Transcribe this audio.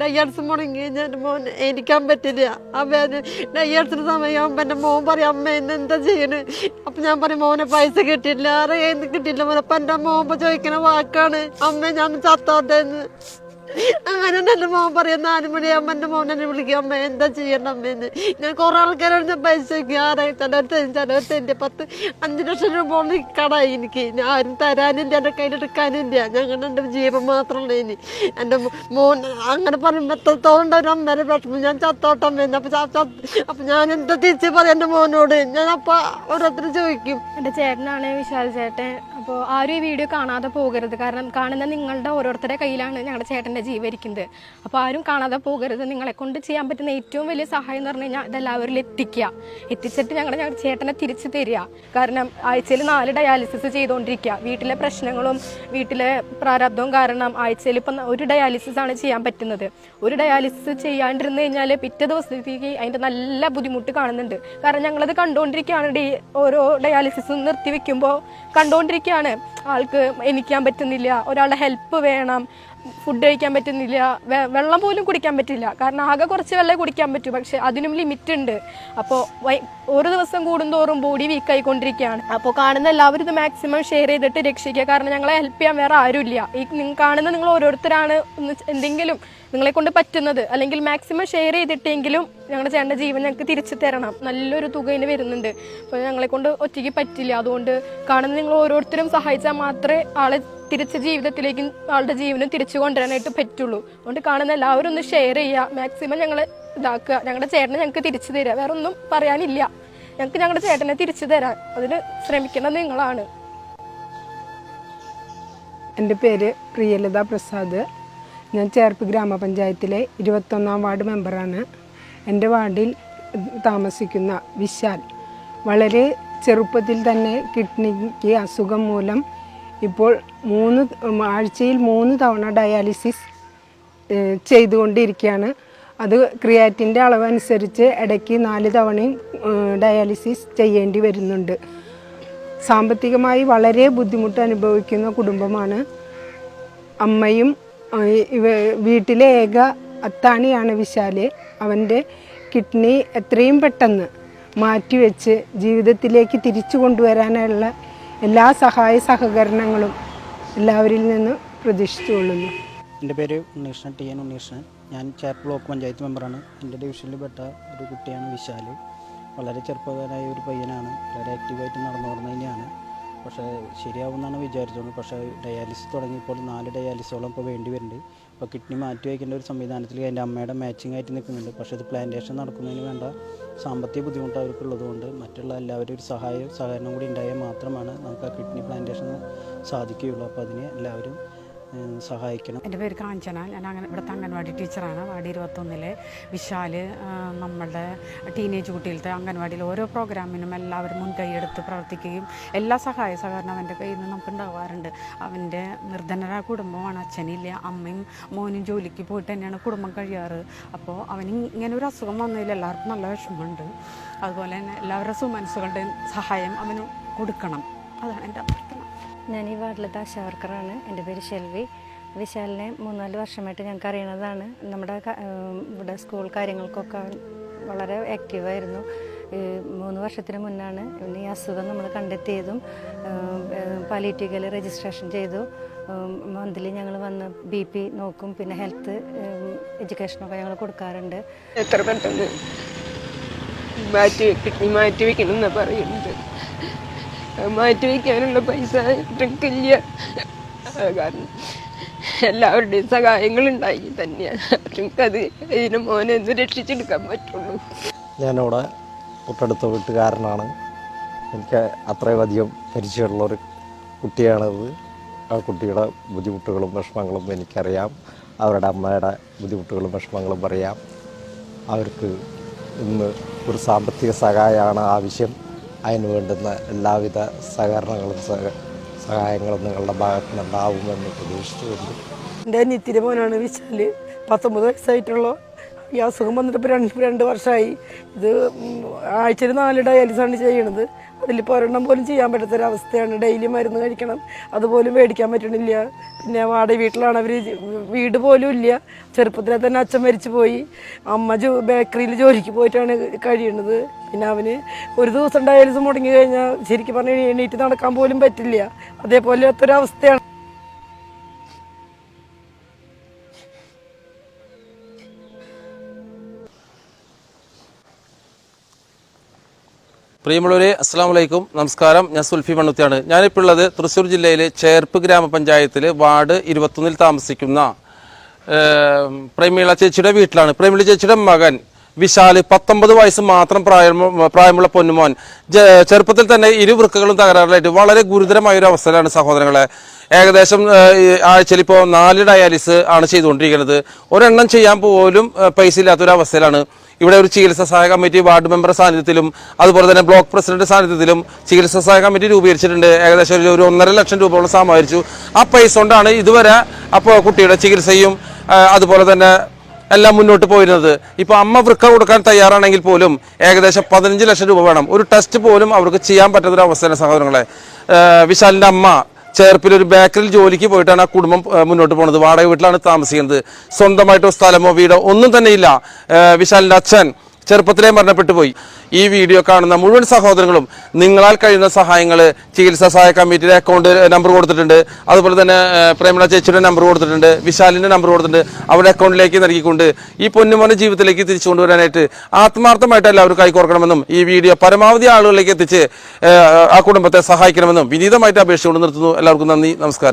ഡയ്യാർസ് മുടങ്ങി എന്റെ മോൻ എനിക്കാൻ പറ്റില്ല. അപ്പം ഡയ്യാർസിന് സമയം എന്റെ മോൻ പറയും അമ്മ ഇന്ന് എന്താ ചെയ്യണ്? അപ്പം ഞാൻ പറയും മോനെ പൈസ കിട്ടിയില്ല അറിയാൻ കിട്ടിയില്ല മോനെ അപ്പം എന്റെ മോൻ ചോദിക്കുന്ന വാക്കാണ് അമ്മ ഞാൻ ചത്തോട്ടെ എന്ന്. അങ്ങനെ എന്റെ മോൻ പറയും നാല് മണിയാകുമ്പോൾ എന്റെ മോൻ എന്നെ വിളിക്കും. അമ്മ എന്താ ചെയ്യണം അമ്മേന്ന് ഞാൻ കുറേ ആൾക്കാരോട് പൈസ ചോദിക്കും. ആരായി ചിലവർ പത്ത് അഞ്ച് ലക്ഷം രൂപ കടായി എനിക്ക്. ഞാൻ ആരും തരാനില്ല എന്റെ കയ്യിലെടുക്കാനില്ല ഞങ്ങളുടെ എന്റെ ജീവൻ മാത്രമല്ല ഇനി. എന്റെ മോൻ അങ്ങനെ പറയുമ്പോൾ എത്രത്തോളം ഒരു അമ്മേനെ വിഷമം. ഞാൻ ചത്തോട്ടം ചത്തോട്ടമ്മേന്ന് അപ്പം അപ്പം ഞാൻ എന്താ തിരിച്ച് പറയാം എന്റെ മോനോട്? ഞാൻ അപ്പം ഓരോരുത്തർ ചോദിക്കും. എന്റെ ചേട്ടനാണ് വിശാൽ ചേട്ടൻ. അപ്പോൾ ആരും ഈ വീഡിയോ കാണാതെ പോകരുത്. കാരണം കാണുന്ന നിങ്ങളുടെ ഓരോരുത്തരുടെ കയ്യിലാണ് ഞങ്ങളുടെ ചേട്ടന്റെ ജീവരിക്കുന്നത് അപ്പോൾ ആരും കാണാതെ പോകരുത്. നിങ്ങളെ കൊണ്ട് ചെയ്യാൻ പറ്റുന്ന ഏറ്റവും വലിയ സഹായം എന്ന് പറഞ്ഞു കഴിഞ്ഞാൽ ഇതെല്ലാവരിലും എത്തിക്കുക. എത്തിച്ചിട്ട് ഞങ്ങളുടെ ഞങ്ങളുടെ ചേട്ടനെ തിരിച്ചു തരിക. കാരണം ആഴ്ചയിൽ നാല് ഡയാലിസിസ് ചെയ്തുകൊണ്ടിരിക്കുക വീട്ടിലെ പ്രശ്നങ്ങളും വീട്ടിലെ പ്രാരാബ്ദവും കാരണം ആഴ്ചയിൽ ഇപ്പം ഒരു ഡയാലിസിസ് ആണ് ചെയ്യാൻ പറ്റുന്നത്. ഒരു ഡയാലിസിസ് ചെയ്യാണ്ടിരുന്നു കഴിഞ്ഞാൽ പിറ്റേ ദിവസത്തേക്ക് അതിന്റെ നല്ല ബുദ്ധിമുട്ട് കാണുന്നുണ്ട്. കാരണം ഞങ്ങളത് കണ്ടുകൊണ്ടിരിക്കുകയാണ് ഡി ഓരോ ഡയാലിസിസും നിർത്തി വെക്കുമ്പോൾ കണ്ടുകൊണ്ടിരിക്കുകയാണ് ആൾക്ക് എനിക്കാൻ പറ്റുന്നില്ല. ഒരാളുടെ ഹെൽപ്പ് വേണം. ഫുഡ് കഴിക്കാൻ പറ്റുന്നില്ല. വെള്ളം പോലും കുടിക്കാൻ പറ്റില്ല. കാരണം ആകെ കുറച്ച് വെള്ളം കുടിക്കാൻ പറ്റൂ. പക്ഷെ അതിനും ലിമിറ്റ് ഉണ്ട്. അപ്പോൾ ഒരു ദിവസം കൂടുന്തോറും ബോഡി വീക്ക് ആയിക്കൊണ്ടിരിക്കുകയാണ്. അപ്പോൾ കാണുന്ന എല്ലാവരും ഇത് മാക്സിമം ഷെയർ ചെയ്തിട്ട് രക്ഷിക്കുക. കാരണം ഞങ്ങളെ ഹെൽപ്പ് ചെയ്യാൻ വേറെ ആരുമില്ല. ഈ കാണുന്ന നിങ്ങൾ ഓരോരുത്തരാണ് എന്തെങ്കിലും നിങ്ങളെ കൊണ്ട് പറ്റുന്നത്. അല്ലെങ്കിൽ മാക്സിമം ഷെയർ ചെയ്തിട്ടെങ്കിലും ഞങ്ങളുടെ ചേട്ടന്റെ ജീവൻ ഞങ്ങൾക്ക് തിരിച്ചു തരണം. നല്ലൊരു തുക വരുന്നുണ്ട്. അപ്പോൾ ഞങ്ങളെ കൊണ്ട് ഒറ്റയ്ക്ക് പറ്റില്ല. അതുകൊണ്ട് കാണുന്ന നിങ്ങൾ ഓരോരുത്തരും സഹായിച്ചാൽ മാത്രമേ ആളെ തിരിച്ച ജീവിതത്തിലേക്ക് ആളുടെ ജീവനും തിരിച്ചു കൊണ്ടുവരാനായിട്ട് പറ്റുള്ളൂ. അതുകൊണ്ട് കാണുന്ന എല്ലാവരും ഒന്ന് ഷെയർ ചെയ്യുക മാക്സിമം ഞങ്ങൾ ഇതാക്കുക. ഞങ്ങളുടെ ചേട്ടനെ ഞങ്ങൾക്ക് തിരിച്ചു തരിക വേറെ ഒന്നും പറയാനില്ല. ഞങ്ങൾക്ക് ഞങ്ങളുടെ ചേട്ടനെ തിരിച്ചു തരാൻ. അതിന് ശ്രമിക്കുന്നത് നിങ്ങളാണ്. എന്റെ പേര് പ്രിയലത പ്രസാദ്. ഞാൻ ചേർപ്പ് ഗ്രാമപഞ്ചായത്തിലെ ഇരുപത്തൊന്നാം വാർഡ് മെമ്പറാണ്. എന്റെ വാർഡിൽ താമസിക്കുന്ന വിശാൽ വളരെ ചെറുപ്പത്തിൽ തന്നെ കിഡ്നിക്ക് അസുഖം മൂലം ഇപ്പോൾ മൂന്ന് ആഴ്ചയിൽ മൂന്ന് തവണ ഡയാലിസിസ് ചെയ്തുകൊണ്ടിരിക്കുകയാണ്. അത് ക്രിയാറ്റിന്റെ അളവനുസരിച്ച് ഇടയ്ക്ക് നാല് തവണയും ഡയാലിസിസ് ചെയ്യേണ്ടി വരുന്നുണ്ട്. സാമ്പത്തികമായി വളരെ ബുദ്ധിമുട്ട് അനുഭവിക്കുന്ന കുടുംബമാണ്. അമ്മയും വീട്ടിലെ ഏക അത്താണിയാണ് വിശാൽ. അവന്റെ കിഡ്നി എത്രയും പെട്ടെന്ന് മാറ്റിവെച്ച് ജീവിതത്തിലേക്ക് തിരിച്ചു കൊണ്ടുവരാനുള്ള എല്ലാ സഹായ സഹകരണങ്ങളും എല്ലാവരിൽ നിന്നും പ്രതീക്ഷിച്ചുകൊള്ളുന്നു. എന്റെ പേര് ഉണ്ണീഷ്ണൻ ടി എൻ ഉണ്ണീഷ്ണൻ ഞാൻ ചേർപ്പ് ബ്ലോക്ക് പഞ്ചായത്ത് മെമ്പറാണ്. എന്റെ ഡിവിഷനിൽ പെട്ട ഒരു കുട്ടിയാണ് വിശാൽ വളരെ ചെറുപ്പക്കാരായ ഒരു പയ്യനാണ്. വളരെ ആക്റ്റീവായിട്ട് നടന്നു വരുന്നതിനെയാണ് പക്ഷേ ശരിയാവുമെന്നാണ് വിചാരിച്ചത് പക്ഷേ ഡയാലിസിസ് തുടങ്ങിയപ്പോൾ നാല് ഡയാലിസോളം ഇപ്പോൾ വേണ്ടി വരുന്നുണ്ട്. ഇപ്പോൾ കിഡ്നി മാറ്റി വയ്ക്കേണ്ട ഒരു സംവിധാനത്തിൽ എന്റെ അമ്മയുടെ മാച്ചിങ് ആയിട്ട് നിൽക്കുന്നുണ്ട്. പക്ഷേ ഇത് പ്ലാന്റേഷൻ നടക്കുന്നതിന് വേണ്ട സാമ്പത്തിക ബുദ്ധിമുട്ട് അവർക്കുള്ളതുകൊണ്ട് മറ്റുള്ള എല്ലാവരും ഒരു സഹായം സഹകരണം കൂടി ഉണ്ടായാൽ മാത്രമാണ് നമുക്ക് ആ കിഡ്നി പ്ലാന്റേഷൻ സാധിക്കുകയുള്ളൂ. അപ്പോൾ അതിന് എല്ലാവരും സഹായിക്കണം. എന്റെ പേര് കാഞ്ചന. ഞാൻ അങ്ങനെ ഇവിടുത്തെ അംഗൻവാടി ടീച്ചറാണ്. വാർഡ് ഇരുപത്തൊന്നിലെ വിശാൽ നമ്മളുടെ ടീനേജ് കുട്ടികളുടെ അംഗൻവാടിയിൽ ഓരോ പ്രോഗ്രാമിനും എല്ലാവരും മുൻകൈയെടുത്ത് പ്രവർത്തിക്കുകയും എല്ലാ സഹായ സഹകരണം അവന്റെ കയ്യിൽ നിന്ന് നമുക്ക് ഉണ്ടാവാറുണ്ട് അവന്റെ നിർധനരായ കുടുംബമാണ്. അച്ഛനില്ല അമ്മയും മോനും ജോലിക്ക് പോയിട്ട് തന്നെയാണ് കുടുംബം കഴിയാറ്. അപ്പോൾ അവന് ഇങ്ങനെ ഒരു അസുഖം വന്നതിൽ എല്ലാവർക്കും നല്ല വിഷമമുണ്ട്. അതുപോലെ തന്നെ എല്ലാവരുടെ സുമനസ്സുകളുടെയും സഹായം അവന് കൊടുക്കണം. അതാണ് എന്റെ ഞാൻ ഈ വാർഡിലത്തെ ആശാവർക്കറാണ് എന്റെ പേര് ഷെൽവി. വിശാലിനെ മൂന്നാൽ വർഷമായിട്ട് ഞങ്ങൾക്ക് അറിയണതാണ് നമ്മുടെ ഇവിടെ സ്കൂൾ കാര്യങ്ങൾക്കൊക്കെ വളരെ ആക്റ്റീവായിരുന്നു മൂന്ന് വർഷത്തിന് മുന്നാണ് ഈ അസുഖം നമ്മൾ കണ്ടെത്തിയതും പാലിറ്റിക്കൽ രജിസ്ട്രേഷൻ ചെയ്തു. മന്ത്ലി ഞങ്ങൾ വന്ന് ബി പി നോക്കും. പിന്നെ ഹെൽത്ത് എഡ്യൂക്കേഷനൊക്കെ ഞങ്ങൾ കൊടുക്കാറുണ്ട്. എത്ര പെട്ടെന്ന് മാറ്റി മാറ്റി വെക്കണം എന്നാണ് പറയുന്നത്? അത് മാറ്റി വയ്ക്കാനുള്ള പൈസ ഇല്ല കാരണം എല്ലാവരുടെയും സഹായങ്ങൾ ഉണ്ടായി തന്നെയാണ് അത് ഇതിന് മോനെ ഒന്ന് രക്ഷിച്ചെടുക്കാൻ പറ്റുള്ളൂ. ഞാനവിടെ തൊട്ടടുത്ത വീട്ടുകാരനാണ്. എനിക്ക് അത്രയും അധികം പരിചയമുള്ളൊരു കുട്ടിയാണത്. ആ കുട്ടിയുടെ ബുദ്ധിമുട്ടുകളും വിഷമങ്ങളും എനിക്കറിയാം. അവരുടെ അമ്മയുടെ ബുദ്ധിമുട്ടുകളും വിഷമങ്ങളും അറിയാം. അവർക്ക് ഇന്ന് ഒരു സാമ്പത്തിക സഹായമാണ് ആവശ്യം. അതിന് വേണ്ടുന്ന എല്ലാവിധ സഹകരണങ്ങളും സഹ- സഹായങ്ങളും നിങ്ങളുടെ ഭാഗത്ത് നിന്നുണ്ടാവുമെന്ന് പ്രതീക്ഷിച്ചുകൊണ്ട് എന്റെ നിത്തിരി മോനാണ് വിശാൽ പത്തൊമ്പത് വയസ്സായിട്ടുള്ള. ഈ അസുഖം വന്നിട്ട് ഇപ്പോൾ രണ്ട് രണ്ട് വർഷമായി. ഇത് ആഴ്ചയിൽ നാല് ഡയാലിസാണ് ചെയ്യണത്. അതിലിപ്പോൾ ഒരെണ്ണം പോലും ചെയ്യാൻ പറ്റാത്തൊരവസ്ഥയാണ്. ഡെയിലി മരുന്ന് കഴിക്കണം അതുപോലും മേടിക്കാൻ പറ്റണില്ല. പിന്നെ വാടക വീട്ടിലാണ് അവർ വീട് പോലും ഇല്ല. ചെറുപ്പത്തിലെ തന്നെ അച്ഛൻ മരിച്ചു പോയി. അമ്മ ജോ ബേക്കറിയിൽ ജോലിക്ക് പോയിട്ടാണ് കഴിയുന്നത് പിന്നെ അവന് ഒരു ദിവസം ഡയാലിസ് മുടങ്ങി കഴിഞ്ഞാൽ ശരിക്കും പറഞ്ഞാൽ എണീറ്റ് നടക്കാൻ പോലും പറ്റില്ല. അതേപോലത്തൊരവസ്ഥയാണ് പ്രിയമുള്ളവരെ അസ്സാം വലൈക്കും നമസ്കാരം. ഞാൻ സുൽഫി മണ്ണുത്തിയാണ്. ഞാനിപ്പോൾ ഉള്ളത് തൃശ്ശൂർ ജില്ലയിലെ ചേർപ്പ് ഗ്രാമപഞ്ചായത്തിലെ വാർഡ് ഇരുപത്തൊന്നിൽ താമസിക്കുന്ന പ്രേമീള ചേച്ചിയുടെ വീട്ടിലാണ്. പ്രേമിള ചേച്ചിയുടെ മകൻ വിശാൽ പത്തൊമ്പത് വയസ്സ് മാത്രം പ്രായം പ്രായമുള്ള പൊന്നുമോൻ. ചെറുപ്പത്തിൽ തന്നെ ഇരു വൃക്കകളും തകരാറിലായിട്ട് വളരെ ഗുരുതരമായ ഒരു അവസ്ഥയിലാണ് സഹോദരങ്ങളെ. ഏകദേശം ആഴ്ചയിൽ ഇപ്പോൾ നാല് ഡയാലിസ് ആണ് ചെയ്തുകൊണ്ടിരിക്കുന്നത്. ഒരെണ്ണം ചെയ്യാൻ പോലും പൈസ ഇല്ലാത്തൊരു അവസ്ഥയിലാണ് ഇവിടെ ഒരു ചികിത്സാ സഹായ കമ്മിറ്റി വാർഡ് മെമ്പർ സാന്നിധ്യത്തിലും അതുപോലെ തന്നെ ബ്ലോക്ക് പ്രസിഡന്റ് സാന്നിധ്യത്തിലും ചികിത്സാ സഹായ കമ്മിറ്റി രൂപീകരിച്ചിട്ടുണ്ട്. ഏകദേശം ഒരു- ഒരു ഒന്നര ലക്ഷം രൂപയോളം സമാഹരിച്ചു ആ പൈസ കൊണ്ടാണ് ഇതുവരെ അപ്പോൾ കുട്ടിയുടെ ചികിത്സയും അതുപോലെ തന്നെ എല്ലാം മുന്നോട്ട് പോയിരുന്നത്. ഇപ്പൊ അമ്മ വൃക്ക കൊടുക്കാൻ തയ്യാറാണെങ്കിൽ പോലും ഏകദേശം പതിനഞ്ച് ലക്ഷം രൂപ വേണം. ഒരു ടെസ്റ്റ് പോലും അവർക്ക് ചെയ്യാൻ പറ്റാത്തൊരു അവസ്ഥയാണ് സഹോദരങ്ങളെ വിശാലിന്റെ അമ്മ ചേർപ്പിൽ ഒരു ബേക്കറിൽ ജോലിക്ക് പോയിട്ടാണ് ആ കുടുംബം മുന്നോട്ട് പോകുന്നത് വാടക വീട്ടിലാണ് താമസിക്കുന്നത്. സ്വന്തമായിട്ടോ സ്ഥലമോ വീടോ ഒന്നും തന്നെ ഇല്ല. വിശാലിന്റെ അച്ഛൻ ചെറുപ്പത്തിലേ മരണപ്പെട്ടു പോയി. ഈ വീഡിയോ കാണുന്ന മുഴുവൻ സഹോദരങ്ങളും നിങ്ങളാൽ കഴിയുന്ന സഹായങ്ങൾ ചികിത്സാ സഹായ കമ്മിറ്റിയുടെ അക്കൗണ്ട് നമ്പർ കൊടുത്തിട്ടുണ്ട്. അതുപോലെ തന്നെ പ്രേമള ചേച്ചിയുടെ നമ്പർ കൊടുത്തിട്ടുണ്ട് വിശാലിന്റെ നമ്പർ കൊടുത്തിട്ടുണ്ട്. അവരുടെ അക്കൗണ്ടിലേക്ക് നൽകിക്കൊണ്ട് ഈ പൊന്നുമോന്റെ ജീവിതത്തിലേക്ക് തിരിച്ചു കൊണ്ടുവരാനായിട്ട് ആത്മാർത്ഥമായിട്ട് എല്ലാവരും കൈകോർക്കണമെന്നും ഈ വീഡിയോ പരമാവധി ആളുകളിലേക്ക് എത്തിച്ച് ആ, കുടുംബത്തെ സഹായിക്കണമെന്നും വിനീതമായിട്ട് അപേക്ഷിച്ചുകൊണ്ട് നിർത്തുന്നു. എല്ലാവർക്കും നന്ദി നമസ്കാരം.